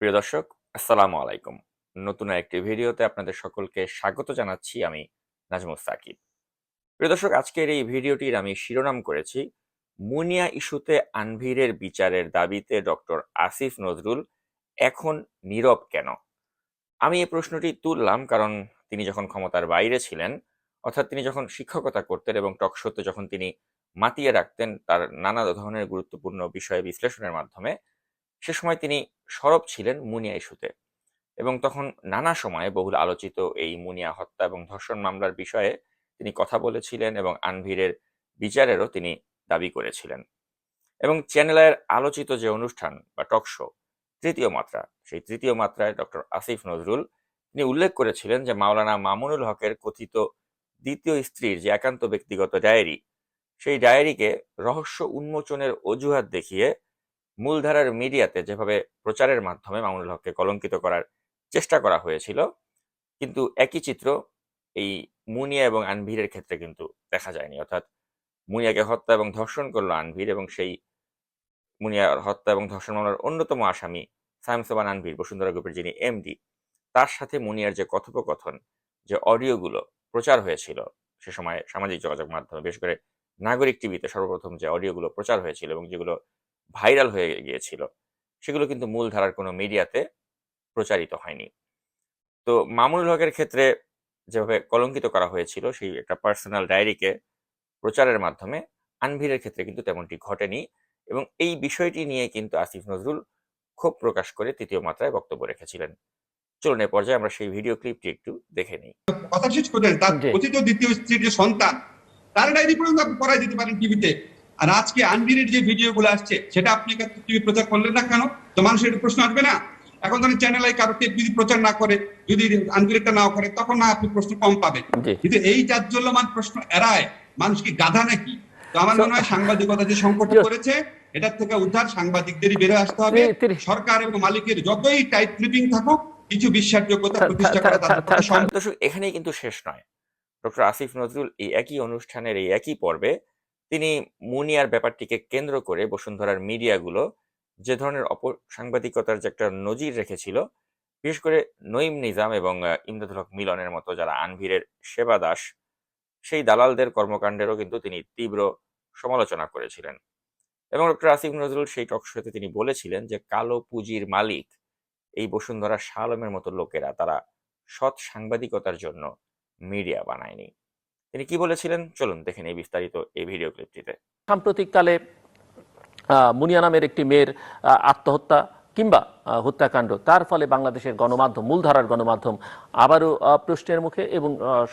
প্রিয় দর্শক, আসসালামু আলাইকুম। নতুন একটি ভিডিওতে আপনাদের সকলকে স্বাগত জানাচ্ছি আমি নাজমুল সাকিব। প্রিয় দর্শক, আজকের এই ভিডিওটির আমি শিরোনাম করেছি, মুনিয়া ইস্যুতে আনভীরের বিচারের দাবিতে ডক্টর আসিফ নজরুল এখন নীরব কেন? আমি এই প্রশ্নটি তুললাম কারণ তিনি যখন ক্ষমতার বাইরে ছিলেন, অর্থাৎ তিনি যখন শিক্ষকতা করতেন এবং টক টকশোতে যখন তিনি মাতিয়ে রাখতেন, তার নানা ধরনের গুরুত্বপূর্ণ বিষয়ে বিশ্লেষণের মাধ্যমে সে সময় তিনি সরব ছিলেন মুনিয়া ইস্যুতে এবং তখন নানা সময়ে বহুল আলোচিত এই মুনিয়া হত্যা এবং ধর্ষণ মামলার বিষয়ে তিনি কথা বলেছিলেন এবং আনভিরের বিচারেরও তিনি দাবি করেছিলেন। এবং চ্যানেলের আলোচিত যে অনুষ্ঠান বা টক শো, তৃতীয় মাত্রা, সেই তৃতীয় মাত্রায় ডক্টর আসিফ নজরুল তিনি উল্লেখ করেছিলেন যে মাওলানা মামুনুল হকের কথিত দ্বিতীয় স্ত্রীর যে একান্ত ব্যক্তিগত ডায়েরি, সেই ডায়েরিকে রহস্য উন্মোচনের অজুহাত দেখিয়ে মূলধারার মিডিয়াতে যেভাবে প্রচারের মাধ্যমে মামুনুল হককে কলঙ্কিত করার চেষ্টা করা হয়েছিল, কিন্তু একই চিত্র এই মুনিয়া এবং আনভিরের ক্ষেত্রে কিন্তু দেখা যায়নি। অর্থাৎ মুনিয়াকে হত্যা এবং ধর্ষণ করল আনভির এবং সেই মুনিয়ার হত্যা এবং ধর্ষণ মামলার অন্যতম আসামি সাইম আনভীর, বসুন্ধরা গ্রুপের যিনি এমডি, তার সাথে মুনিয়ার যে কথোপকথন, যে অডিওগুলো প্রচার হয়েছিল সে সময় সামাজিক যোগাযোগ মাধ্যমে, বিশেষ করে নাগরিক টিভিতে সর্বপ্রথম যে অডিওগুলো প্রচার হয়েছিল এবং যেগুলো ভাইরাল হয়ে গিয়েছিল। সেগুলো কিন্তু মূল ধারার কোনো মিডিয়াতে প্রচারিত হয়নি। তো মামুনুল হকের ক্ষেত্রে যেভাবে কলঙ্কিত করা হয়েছিল সেই একটা পার্সোনাল ডায়েরিকে প্রচারের মাধ্যমে আনভিরের ক্ষেত্রে কিন্তু তেমনটি ঘটেনি এবং এই বিষয়টি নিয়ে কিন্তু আসিফ নজরুল ক্ষোভ প্রকাশ করে তৃতীয় মাত্রায় বক্তব্য রেখেছিলেন। চলুন এ পর্যায়ে আমরা সেই ভিডিও ক্লিপটি একটু দেখে নিই। কথা শেষ করলেন তার কথিত দ্বিতীয় স্ত্রীর যে সন্তান তার ডায়েরি পর্যন্ত আপনি পড়াই দিতে পারেন টিভিতে আর আজকে আনবিরের যে ভিডিও গুলো আসছে সেটা আপনি টিভি প্রচার করলেন না কেন? তো মানুষের একটা প্রশ্ন আসবে না? এখন ধরেন চ্যানেলে কারোকে যদি প্রচার না করে যদি আনবিরেরটা নাও করে তখন না আপনি প্রশ্ন কম পাবেন। কিন্তু এই জাজ্জল্যমান প্রশ্ন এড়ায় মানুষ কি গাধা নাকি? তো আমার মনে হয় সাংবাদিকতা যে সংকট করেছে এটার থেকে উদ্ধার সাংবাদিকদেরই বেরো আসতে হবে। সরকার এবং মালিকের যতই টাইট ক্লিপিং থাকুক কিছু বিশ্বাসযোগ্যতা প্রতিষ্ঠা করা তাদের এখানেই কিন্তু শেষ নয়। ডক্টর আসিফ নজরুল এই একই অনুষ্ঠানের এই একই পর্বে তিনি মুনিয়ার ব্যাপারটিকে কেন্দ্র করে বসুন্ধরার মিডিয়াগুলো যে ধরনের অপসাংবাদিকতার যে একটা নজির রেখেছিল, বিশেষ করে নঈম নিজাম এবং ইমদাদুল হক মিলনের মতো যারা আনভিরের সেবা দাস, সেই দালালদের কর্মকাণ্ডেরও কিন্তু তিনি তীব্র সমালোচনা করেছিলেন। এবং ডক্টর আসিফ নজরুল সেই টকশোতে তিনি বলেছিলেন যে, কালো পুঁজির মালিক এই বসুন্ধরা শাহ আলমের মতো লোকেরা তারা সৎ সাংবাদিকতার জন্য মিডিয়া বানায়নি। তিনি কি বলেছিলেন? চলুন দেখে নিই বিস্তারিত এই ভিডিও ক্লিপটিতে সাম্প্রতিককালে আহ, মুনিয়া নামের একটি মেয়ের আহ, আত্মহত্যা কিংবা আহ, হত্যাকাণ্ড তার ফলে বাংলাদেশের গণমাধ্যম মূলধারার গণমাধ্যম আবারও প্রশ্নের মুখে এবং আহ,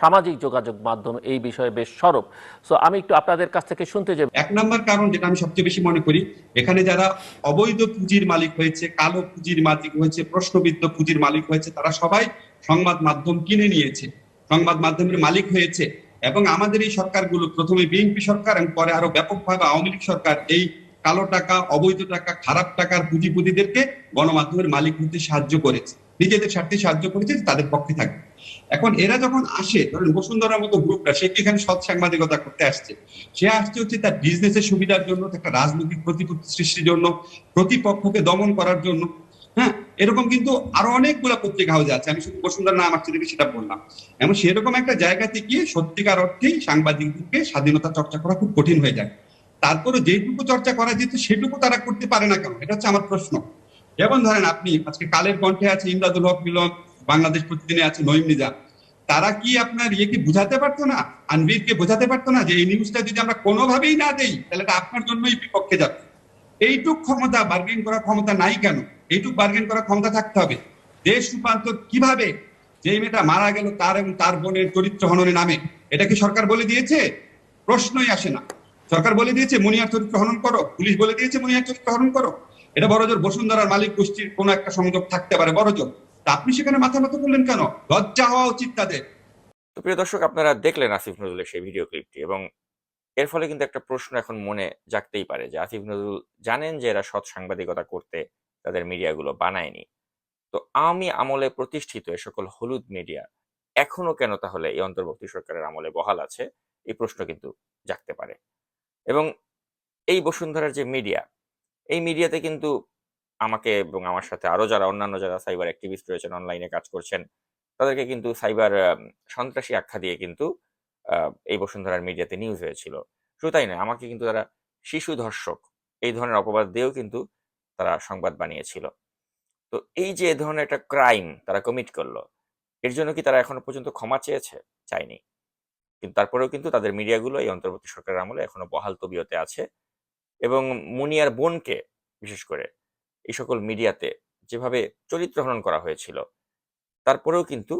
সামাজিক যোগাযোগ মাধ্যম এই বিষয়ে বেশ সরব। সো আমি একটু আপনাদের কাছ থেকে শুনতে যে এক নম্বর কারণ যেটা আমি সবচেয়ে বেশি মনে করি এখানে যারা অবৈধ পুঁজির মালিক হয়েছে কালো পুঁজির মালিক হয়েছে প্রশ্নবিদ্ধ পুঁজির মালিক হয়েছে তারা সবাই সংবাদ মাধ্যম কিনে নিয়েছে। সংবাদ মাধ্যমের মালিক হয়েছে এবং আমাদের এই সরকারগুলো, প্রথমে বিএনপি সরকার এবং পরে আরও ব্যাপকভাবে আওয়ামী লীগ সরকার, এই কালো টাকা, অবৈধ টাকা, খারাপ টাকার পুঁজিপতিদেরকে গণমাধ্যমের মালিক হতে সাহায্য করেছে। নিজেদের স্বার্থে সাহায্য করেছে তাদের পক্ষে থাকবে। এখন এরা যখন আসে, ধরেন বসুন্ধরার মতো গ্রুপটা সে কি এখানে সৎ সাংবাদিকতা করতে আসছে? সে আসছে হচ্ছে তার বিজনেসের সুবিধার জন্য, একটা রাজনৈতিক প্রতিপত্তি সৃষ্টির জন্য, প্রতিপক্ষকে দমন করার জন্য। হ্যাঁ এরকম কিন্তু আরও অনেকগুলো পত্রিকা হাউসে আছে। আমি শুধু বসুন্ধরা নাম আসছে দেখে সেটা বললাম। এবং সেরকম একটা জায়গাতে গিয়ে সত্যিকার অর্থেই সাংবাদিকদেরকে স্বাধীনতা চর্চা করা খুব কঠিন হয়ে যায়। তারপরে যেটুকু চর্চা করা যেত, সেটুকু তারা করতে পারে না কেন? এটা হচ্ছে আমার প্রশ্ন। যেমন ধরেন আপনি, আজকে কালের কণ্ঠে আছে ইমদাদুল হক মিলন বাংলাদেশ প্রতিদিনে আছে নঈম নিজাম। তারা কি আপনার ইয়েকে বোঝাতে পারতো না? আনভিরকে বোঝাতে পারতো না যে এই নিউজটা যদি আমরা কোনোভাবেই না দেই, তাহলে এটা আপনার জন্যই বিপক্ষে যাবে। এইটুক ক্ষমতা বার্গেন করার ক্ষমতা নাই কেন? এইটুক বার্গেন করার ক্ষমতা থাকতে হবে। দেশ রূপান্তর কীভাবে? যে মেয়েটা মারা গেল তার এবং তার বোনের চরিত্র হননের নামে। এটা কি সরকার বলে দিয়েছে? প্রশ্নই আসে না। সরকার বলে দিয়েছে, মুনিয়ার চরিত্র হনন করো। পুলিশ বলে দিয়েছে, মুনিয়ার চরিত্র হনন করো। এটা বড়জোর বসুন্ধরার মালিক গোষ্ঠীর কোন একটা সংযোগ থাকতে পারে। বড়জোর তা আপনি সেখানে মাথা মতো করলেন কেন? লজ্জা হওয়া উচিত তাদের। তো প্রিয় দর্শক, আপনারা দেখলেন আসিফ নজরুলের সেই ভিডিও ক্লিপটি এবং এর ফলে কিন্তু একটা প্রশ্ন এখন মনে জাগতেই পারে যে, আসিফ নজরুল জানেন যে এরা সৎ সাংবাদিকতা করতে তাদের মিডিয়াগুলো বানায়নি। তো আওয়ামী আমলে প্রতিষ্ঠিত এ সকল হলুদ মিডিয়া এখনও কেন তাহলে এই অন্তর্বর্তী সরকারের আমলে বহাল আছে? এই প্রশ্ন কিন্তু জাগতে পারে। এবং এই বসুন্ধরার যে মিডিয়া এই মিডিয়াতে কিন্তু আমাকে এবং আমার সাথে আরও যারা, অন্যান্য যারা সাইবার অ্যাক্টিভিস্ট রয়েছেন অনলাইনে কাজ করছেন, তাদেরকে কিন্তু সাইবার সন্ত্রাসী আখ্যা দিয়ে কিন্তু এই বসুন্ধরার মিডিয়াতে নিউজ হয়েছিল। শুধু তাই নয়, আমাকে কিন্তু তারা শিশু ধর্ষক, এই ধরনের অপবাদ দিয়েও কিন্তু তারা সংবাদ বানিয়েছিল। তো এই যে ধরনের একটা ক্রাইম তারা কমিট করল, এর জন্য কি তারা এখনও পর্যন্ত ক্ষমা চেয়েছে? চায়নি। কিন্তু তারপরেও কিন্তু তাদের মিডিয়াগুলো এই অন্তর্বর্তী সরকারের আমলে এখনও বহাল তবিয়তে আছে এবং মুনিয়ার বোনকে বিশেষ করে এই সকল মিডিয়াতে যেভাবে চরিত্র হনন করা হয়েছিল, তারপরেও কিন্তু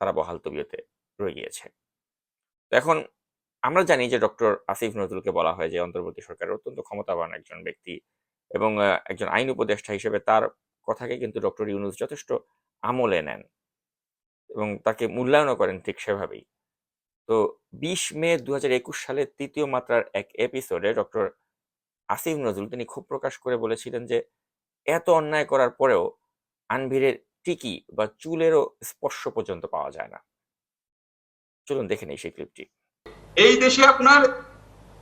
তারা বহাল তবিয়তে রয়ে গিয়েছে। এখন আমরা জানি যে ডক্টর আসিফ নজরুলকে বলা হয় যে অন্তর্বর্তী সরকারের অত্যন্ত ক্ষমতাবান একজন ব্যক্তি। এবং একজন আইন উপদেষ্টা হিসেবে তার কথাকে কিন্তু ডক্টর ইউনুস যথেষ্ট আমলে নেন এবং তাকে মূল্যায়নও করেন ঠিক সেভাবেই। তো বিশ মে দু সালের তৃতীয় মাত্রার এক এপিসোডে ডক্টর আসিফ নজরুল তিনি ক্ষোভ প্রকাশ করে বলেছিলেন যে, এত অন্যায় করার পরেও আনভিরের টিকি বা চুলেরও স্পর্শ পর্যন্ত পাওয়া যায় না। চলুন দেখে নেই সেই ক্লিপটি এই দেশে আপনার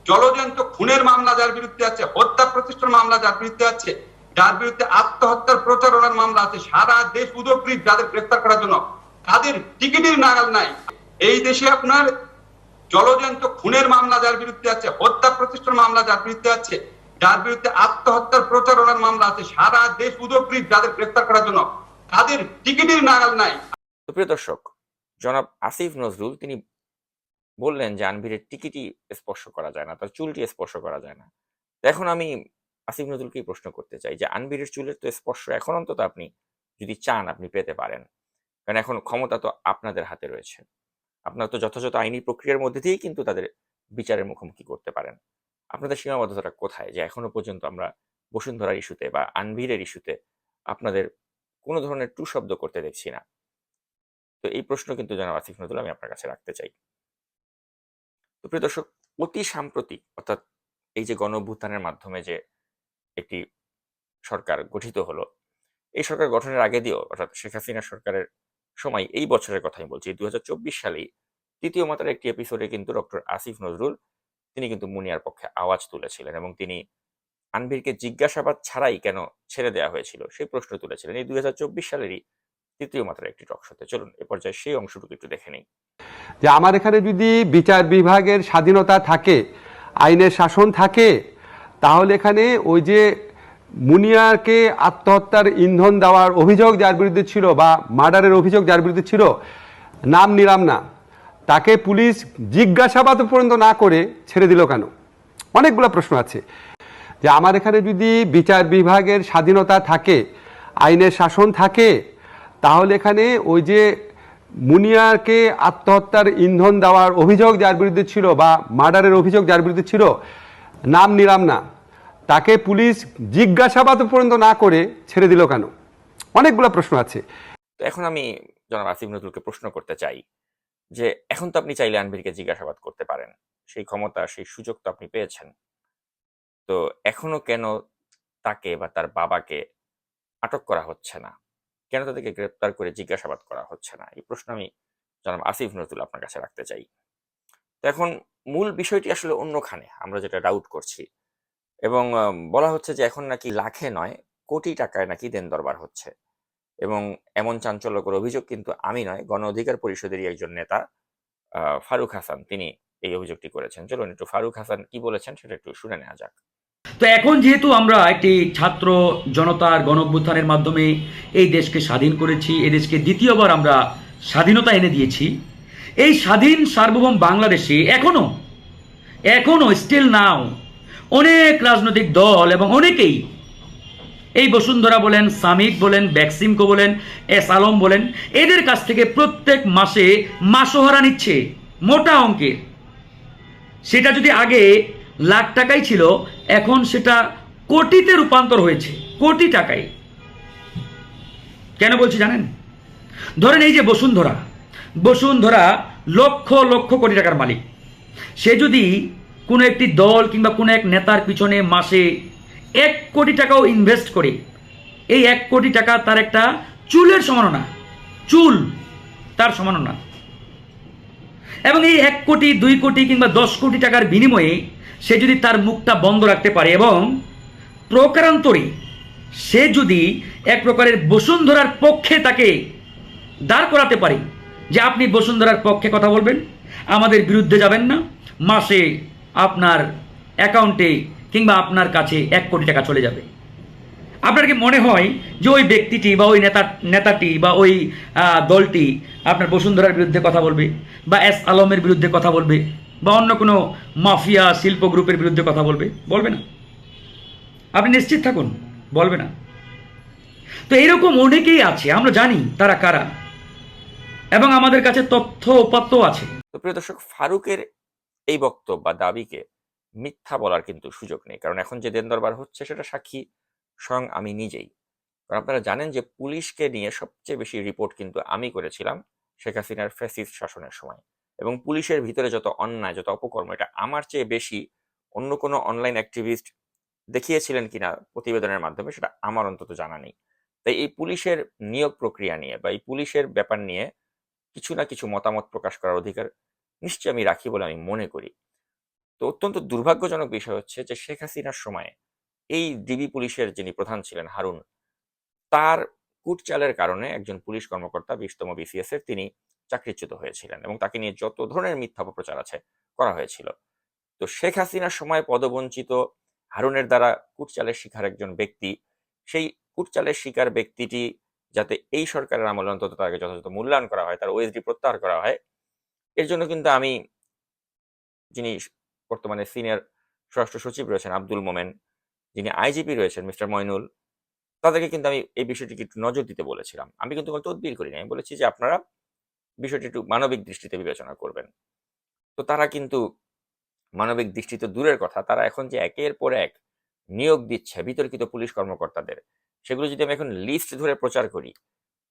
জলজন্ত খুনের মামলা যার বিরুদ্ধে আছে, হত্যা প্রতিষ্ঠান মামলা যার বিরুদ্ধে আছে, যার বিরুদ্ধে আত্মহত্যার প্রচারণার মামলা আছে, সারা দেশ উদগ্রীব যাদের গ্রেফতার করার জন্য। তাদের টিকিটের নাগাল নাই। এই দেশে আপনার জলজন্ত খুনের মামলা যার বিরুদ্ধে আছে, হত্যা প্রতিষ্ঠান মামলা যার বিরুদ্ধে আছে, যার বিরুদ্ধে আত্মহত্যার প্রচারণার মামলা আছে, সারা দেশ উদগ্রীব যাদের গ্রেফতার করার জন্য। তাদের টিকিটের নাগাল নাই। প্রিয় দর্শক, জনাব আসিফ নজরুল, তিনি বললেন যে আনভিরের টিকিটই স্পর্শ করা যায় না, তার চুলটি স্পর্শ করা যায় না। এখন আমি আসিফ নজরুলকেই প্রশ্ন করতে চাই যে আনভিরের চুলের তো স্পর্শ এখন অন্তত আপনি যদি চান, আপনি পেতে পারেন। কারণ এখন ক্ষমতা তো আপনাদের হাতে রয়েছে। আপনারা তো যথাযথ আইনি প্রক্রিয়ার মধ্যে দিয়েই কিন্তু তাদের বিচারের মুখোমুখি করতে পারেন। আপনাদের সীমাবদ্ধতাটা কোথায়? যে এখনও পর্যন্ত আমরা বসুন্ধরার ইস্যুতে বা আনভিরের ইস্যুতে আপনাদের কোনো ধরনের টু শব্দ করতে দেখছি না। তো এই প্রশ্ন কিন্তু জনাব আসিফ নজরুল আমি আপনার কাছে রাখতে চাই। তো প্রিয় দর্শক, অতি সাম্প্রতিক, অর্থাৎ এই যে গণ অভ্যুত্থানের মাধ্যমে যে একটি সরকার গঠিত হলো, এই সরকার গঠনের আগে দিয়েও, অর্থাৎ শেখ হাসিনা সরকারের সময় এই বছরের কথাই বলছি দু সালেই তৃতীয় মাত্রার একটি এপিসোডে কিন্তু ডক্টর আসিফ নজরুল, তিনি কিন্তু মুনিয়ার পক্ষে আওয়াজ তুলেছিলেন এবং তিনি আনভিরকে জিজ্ঞাসাবাদ ছাড়াই কেন ছেড়ে দেওয়া হয়েছিল, সেই প্রশ্ন তুলেছিলেন। এই দুই হাজার চব্বিশ সালেরই তৃতীয় মাত্রার একটি টকশোতে। চলুন, এ পর্যায়ে সেই অংশটুকু একটু দেখে নেই। যে আমার এখানে যদি বিচার বিভাগের স্বাধীনতা থাকে, আইনের শাসন থাকে, তাহলে এখানে ওই যে মুনিয়াকে আত্মহত্যার ইন্ধন দেওয়ার অভিযোগ যার বিরুদ্ধে ছিল বা মার্ডারের অভিযোগ যার বিরুদ্ধে ছিল, নাম নিলাম না। তাকে পুলিশ জিজ্ঞাসাবাদ পর্যন্ত না করে ছেড়ে দিল কেন? অনেকগুলো প্রশ্ন আছে। যে আমার এখানে যদি বিচার বিভাগের স্বাধীনতা থাকে, আইনের শাসন থাকে তাহলে এখানে ওই যে মুনিয়াকে আত্মহত্যার ইন্ধন দেওয়ার অভিযোগ যার বিরুদ্ধে ছিল বা মার্ডারের অভিযোগ যার বিরুদ্ধে ছিল, নাম নিলাম না। তাকে পুলিশ জিজ্ঞাসাবাদ পর্যন্ত না করে ছেড়ে দিল কেন? অনেকগুলো প্রশ্ন আছে। এখন আমি জনাব আসিফ নজরুলকে প্রশ্ন করতে চাই যে, এখন তো আপনি চাইলে আনভিরকে জিজ্ঞাসাবাদ করতে পারেন। সেই ক্ষমতা, সেই সুযোগ তো আপনি পেয়েছেন। তো এখনও কেন তাকে বা তার বাবাকে আটক করা হচ্ছে না? কেন তাদেরকে গ্রেপ্তার করে জিজ্ঞাসাবাদ করা হচ্ছে না? এই প্রশ্ন আমি জনাব আসিফ নজরুল আপনার কাছে রাখতে চাই। তো এখন মূল বিষয়টি আসলে অন্যখানে, আমরা যেটা ডাউট করছি। এবং বলা হচ্ছে যে এখন নাকি লাখে নয়, কোটি টাকায় নাকি দেন দরবার হচ্ছে। এবং এমন চাঞ্চল্যকর অভিযোগ কিন্তু আমি নয়, গণ অধিকার পরিষদেরই একজন নেতা ফারুক হাসান, তিনি এই অভিযোগটি করেছেন। চলুন একটু ফারুক হাসান কি বলেছেন সেটা একটু শুনে নেওয়া যাক। তো এখন যেহেতু আমরা একটি ছাত্র জনতার গণঅভ্যুত্থানের মাধ্যমে এই দেশকে স্বাধীন করেছি, এই দেশকে দ্বিতীয়বার আমরা স্বাধীনতা এনে দিয়েছি, এই স্বাধীন সার্বভৌম বাংলাদেশে এখনও এখনও স্টিল নাও অনেক রাজনৈতিক দল এবং অনেকেই, এই বসুন্ধরা বলেন সামিক বলেন, ব্যাক্সিমকো বলেন, এস আলম বলেন, এদের কাছ থেকে প্রত্যেক মাসে মাসোহারা নিচ্ছে, মোটা অঙ্কের। সেটা যদি আগে লাখ টাকাই ছিল এখন সেটা কোটিতে রূপান্তর হয়েছে, কোটি টাকায়। কেন বলছি জানেন? ধরেন এই যে বসুন্ধরা বসুন্ধরা লক্ষ লক্ষ কোটি টাকার মালিক। সে যদি কোনো একটি দল কিংবা কোনো এক নেতার পিছনে মাসে এক কোটি টাকাও ইনভেস্ট করে, এই এক কোটি টাকা তার একটা চুলের সমাননা, চুল তার সমাননা। এবং এই এক কোটি, দুই কোটি কিংবা দশ কোটি টাকার বিনিময়ে সে যদি তার মুখটা বন্ধ রাখতে পারে এবং প্রকারান্তরে সে যদি এক প্রকারের বসুন্ধরার পক্ষে তাকে দাঁড় করাতে পারে, যে আপনি বসুন্ধরার পক্ষে কথা বলবেন, আমাদের বিরুদ্ধে যাবেন না, মাসে আপনার অ্যাকাউন্টে কিংবা আপনার কাছে এক কোটি টাকা চলে যাবে। আপনার কি মনে হয় যে ওই ব্যক্তিটি বা ওই নেতা, নেতাটি বা ওই দলটি আপনার বসুন্ধরার বিরুদ্ধে কথা বলবে বা এস আলমের বিরুদ্ধে কথা বলবে? বা অন্য কোনো মাফিয়া শিল্প গ্রুপের বিরুদ্ধে কথা বলবে? বলবে না। আপনি নিশ্চিত থাকুন, বলবে না। তো এরকম অনেকেই আছে, আমরা জানি তারা কারা। এবং আমাদের কাছে তথ্য উপাত্ত আছে। তো প্রিয় দর্শক, ফারুকের এই বক্তব্য বা দাবিকে মিথ্যা বলার কিন্তু সুযোগ নেই। কারণ এখন যে দেন দরবার হচ্ছে, সেটা সাক্ষী স্বয়ং আমি নিজেই। কারণ আপনারা জানেন যে পুলিশকে নিয়ে সবচেয়ে বেশি রিপোর্ট কিন্তু আমি করেছিলাম শেখ হাসিনার ফ্যাসিস্ট শাসনের সময়। এবং পুলিশের ভিতরে যত অন্যায়, যত অপকর্ম, এটা আমার চেয়ে বেশি অন্য কোনো অনলাইন অ্যাক্টিভিস্ট দেখিয়েছিলেন কিনা প্রতিবেদনের মাধ্যমে, সেটা আমার অন্তত জানা নেই। তাই এই পুলিশের নিয়োগ প্রক্রিয়া নিয়ে বা এই পুলিশের ব্যাপার নিয়ে কিছু না কিছু মতামত প্রকাশ করার অধিকার নিশ্চয়ই আমি রাখি বলে আমি মনে করি। তো অত্যন্ত দুর্ভাগ্যজনক বিষয় হচ্ছে যে শেখ হাসিনার সময়ে এই ডিবি পুলিশের যিনি প্রধান ছিলেন হারুন, তার কুটচালের কারণে একজন পুলিশ কর্মকর্তা, বিশতম বিসিএস এর, তিনি চাকরিচ্যুত হয়েছিলেন এবং তাকে নিয়ে যত ধরনের মিথ্যা অপপ্রচার আছে করা হয়েছিল। তো শেখ হাসিনার সময় পদবঞ্চিত হারুনের দ্বারা কুটচালের শিকার একজন ব্যক্তি, সেই কুটচালের শিকার ব্যক্তিটি যাতে এই সরকারের আমলে অন্তত তাকে যথাযথ মূল্যায়ন করা হয়, তার ওএসডি প্রত্যাহার করা হয়, এর জন্য কিন্তু আমি যিনি বর্তমানে সিনিয়র স্বরাষ্ট্র সচিব রয়েছেন আব্দুল মোমেন, যিনি আইজিপি রয়েছেন মিস্টার ময়নুল তাদেরকে কিন্তু আমি এই বিষয়টিকে একটু নজর দিতে বলেছিলাম। আমি কিন্তু কোনো তদবির করিনি। আমি বলেছি যে আপনারা বিষয়টি একটু মানবিক দৃষ্টিতে বিবেচনা করবেন। তো তারা কিন্তু মানবিক দৃষ্টিতে দূরের কথা, তারা এখন যে একের পর এক নিয়োগ দিচ্ছে বিতর্কিত পুলিশ কর্মকর্তাদের, সেগুলো যদি আমি এখন লিস্ট ধরে প্রচার করি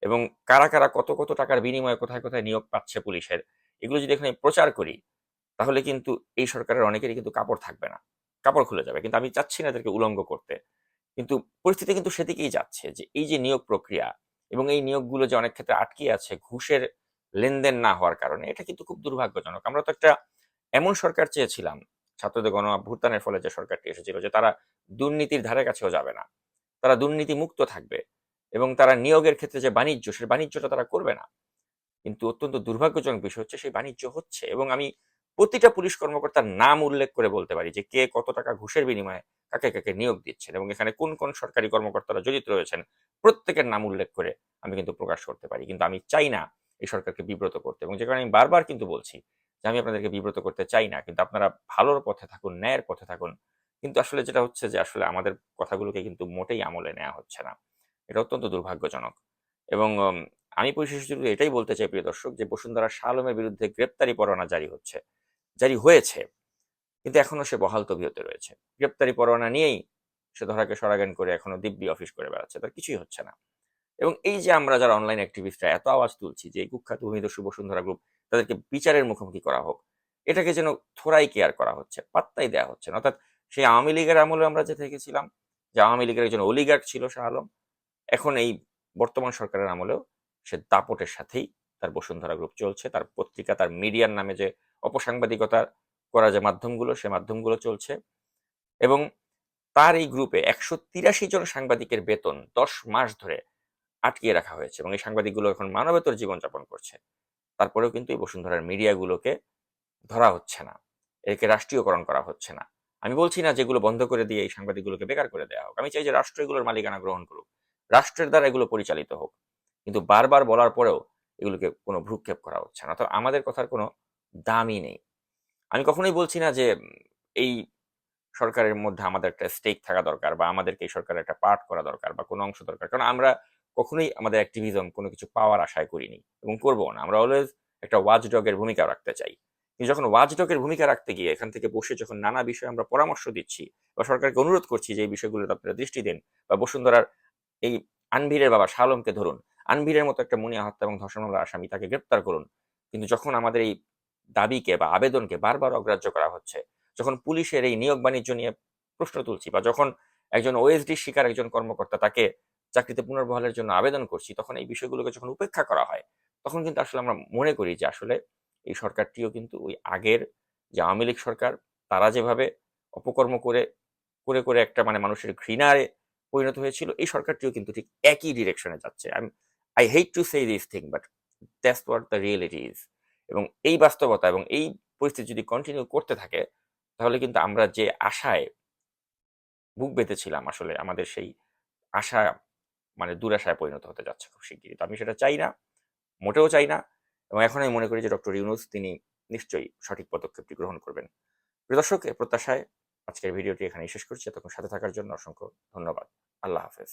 এবং কারা কারা কত কত টাকার বিনিময়ে কোথায় কোথায় নিয়োগ পাচ্ছে পুলিশের, এগুলো যদি এখানে প্রচার করি, তাহলে কিন্তু এই সরকারের অনেকেরই কিন্তু কাপড় থাকবে না, কাপড় খুলে যাবে। কিন্তু আমি চাচ্ছি না এদেরকে উলঙ্গ করতে। কিন্তু পরিস্থিতি কিন্তু সেদিকেই যাচ্ছে যে এই যে নিয়োগ প্রক্রিয়া এবং এই নিয়োগগুলো যে অনেক ক্ষেত্রে আটকে আছে, ঘুষের লেনদেন না হওয়ার কারণে, এটা কিন্তু খুব দুর্ভাগ্যজনক। আমরা তো একটা এমন সরকার চেয়েছিলাম, ছাত্রদের গণ অভ্যুত্থানের ফলে যে সরকারটি এসেছিল, যে তারা দুর্নীতির ধারে কাছেও যাবে না। তারা দুর্নীতি মুক্ত থাকবে এবং তারা নিয়োগের ক্ষেত্রে যে বাণিজ্য সেই বাণিজ্যটা তারা করবে না। কিন্তু অত্যন্ত দুর্ভাগ্যজনক বিষয় হচ্ছে, সেই বাণিজ্য হচ্ছে এবং আমি প্রতিটা পুলিশ কর্মকর্তার নাম উল্লেখ করে বলতে পারি যে কে কত টাকা ঘুষের বিনিময়ে কাকে কাকে নিয়োগ দিচ্ছেন এবং এখানে কোন কোন সরকারি কর্মকর্তারা জড়িত রয়েছেন, প্রত্যেকের নাম উল্লেখ করে আমি কিন্তু প্রকাশ করতে পারি। কিন্তু আমি চাই না এই সরকারকে বিব্রত করতে। এবং যে কারণে আমি বারবার কিন্তু বলছি যে আমি আপনাদেরকে বিব্রত করতে চাই না, কিন্তু আপনারা ভালোর পথে থাকুন, ন্যায়ের পথে থাকুন। কিন্তু আসলে যেটা হচ্ছে যে আসলে আমাদের কথাগুলোকে কিন্তু মোটেই আমলে নেওয়া হচ্ছে না। এটা অত্যন্ত দুর্ভাগ্যজনক। এবং আমি পরিশেষে এটাই বলতে চাই, প্রিয় দর্শক, যে বসুন্ধরা শালমের বিরুদ্ধে গ্রেপ্তারি পরোয়ানা জারি হচ্ছে। জারি হয়েছে, কিন্তু এখনও সে বহাল তবিয়তে রয়েছে। গ্রেপ্তারি পরোয়ানা নিয়েই সে ধরাকে সরাগান করে এখনও দিব্যি অফিস করে বেড়াচ্ছে। তার কিছুই হচ্ছে না। এবং এই যে আমরা যারা অনলাইন অ্যাক্টিভিস্টরা এত আওয়াজ তুলছি যে কুখ্যাত ভূমিদস্যু বসুন্ধরা গ্রুপ তাদেরকে বিচারের মুখোমুখি করা হোক, এটাকে যেন থোড়াই কেয়ার করা হচ্ছে, পাত্তাই দেওয়া হচ্ছে না। অর্থাৎ সেই আওয়ামী লীগের আমলে আমরা যে থেকেছিলাম, যে আওয়ামী লীগের একজন অলিগার্ড ছিল শাহ আলম, এখন এই বর্তমান সরকারের আমলেও সে দাপটের সাথেই তার বসুন্ধরা গ্রুপ চলছে। তার পত্রিকা, তার মিডিয়ার নামে যে অপসাংবাদিকতা করা যে মাধ্যমগুলো, সে মাধ্যমগুলো চলছে। এবং তার এই গ্রুপে একশো তিরাশি জন সাংবাদিকের বেতন দশ মাস ধরে আটকিয়ে রাখা হয়েছে এবং এই সাংবাদিকগুলো এখন মানবেতর জীবনযাপন করছে। তারপরেও কিন্তু এই বসুন্ধরার মিডিয়াগুলোকে ধরা হচ্ছে না। একে রাষ্ট্রীয়করণ করা হচ্ছে না। আমি বলছি না যেগুলো বন্ধ করে দিয়ে এই সাংবাদিকগুলোকে বেকার করে দেওয়া হোক। আমি চাই যে রাষ্ট্র এগুলোর মালিকানা গ্রহণ করুক। রাষ্ট্রের দ্বারা এগুলো পরিচালিত হোক। কিন্তু বারবার বলার পরেও এগুলোকে কোনো ভ্রুক্ষেপ করা হচ্ছে না। অর্থাৎ আমাদের কথার কোনো দামই নেই। আমি কখনোই বলছি না যে এই সরকারের মধ্যে আমাদের একটা স্টেক থাকা দরকার বা আমাদেরকে এই সরকারের একটা পার্ট করা দরকার বা কোনো অংশ দরকার। কারণ আমরা কখনোই আমাদের অ্যাক্টিভিজম কোনো কিছু পাওয়ার আশায় করিনি এবং করব না। আমরা অলওয়েজ একটা ওয়াচ ডগের ভূমিকা রাখতে চাই। কিন্তু যখন ওয়াচ ডগের ভূমিকা রাখতে গিয়ে এখান থেকে বসে যখন নানা বিষয়ে আমরা পরামর্শ দিচ্ছি বা সরকারকে অনুরোধ করছি যে এই বিষয়গুলোতে আপনারা দৃষ্টি দিন বা বসুন্ধরার এই আনভিরের বাবা শালমকে ধরুন, আনভিরের মতো একটা মনিয়া হত্যা এবং ধর্ষণ মামলার আসামি তাকে গ্রেপ্তার করুন। কিন্তু যখন আমাদের এই দাবিকে বা আবেদনকে বারবার অগ্রাহ্য করা হচ্ছে, যখন পুলিশের এই নিয়োগ বাণিজ্য নিয়ে প্রশ্ন তুলছি বা যখন একজন ওএসডি শিকার একজন কর্মকর্তা তাকে চাকরিতে পুনর্বহালের জন্য আবেদন করছি, তখন এই বিষয়গুলোকে যখন উপেক্ষা করা হয়, তখন কিন্তু আসলে আমরা মনে করি যে আসলে এই সরকারটিও কিন্তু ওই আগের যে আওয়ামী লীগ সরকার, তারা যেভাবে অপকর্ম করে করে করে একটা মানে মানুষের ঘৃণায় পরিণত হয়েছিল, এই সরকারটিও কিন্তু ঠিক একই ডিরেকশনে যাচ্ছে। I hate to say this thing but that's what the reality is এবং এই বাস্তবতা এবং এই পরিস্থিতি যদি কন্টিনিউ করতে থাকে, তাহলে কিন্তু আমরা যে আশায় বুক বেঁধেছিলাম আসলে আমাদের সেই আশা মানে দুরাশায় পরিণত হতে যাচ্ছে খুব শিগগিরই। তো আমি সেটা চাই না, মোটেও চাই না এবং এখন আমি মনে করি যে ডক্টর ইউনুস তিনি নিশ্চয়ই সঠিক পদক্ষেপটি গ্রহণ করবেন। প্রিয় দর্শক, এ প্রত্যাশায় আজকের ভিডিওটি এখানেই শেষ করছি। এতক্ষণ সাথে থাকার জন্য অসংখ্য ধন্যবাদ। আল্লাহ হাফেজ।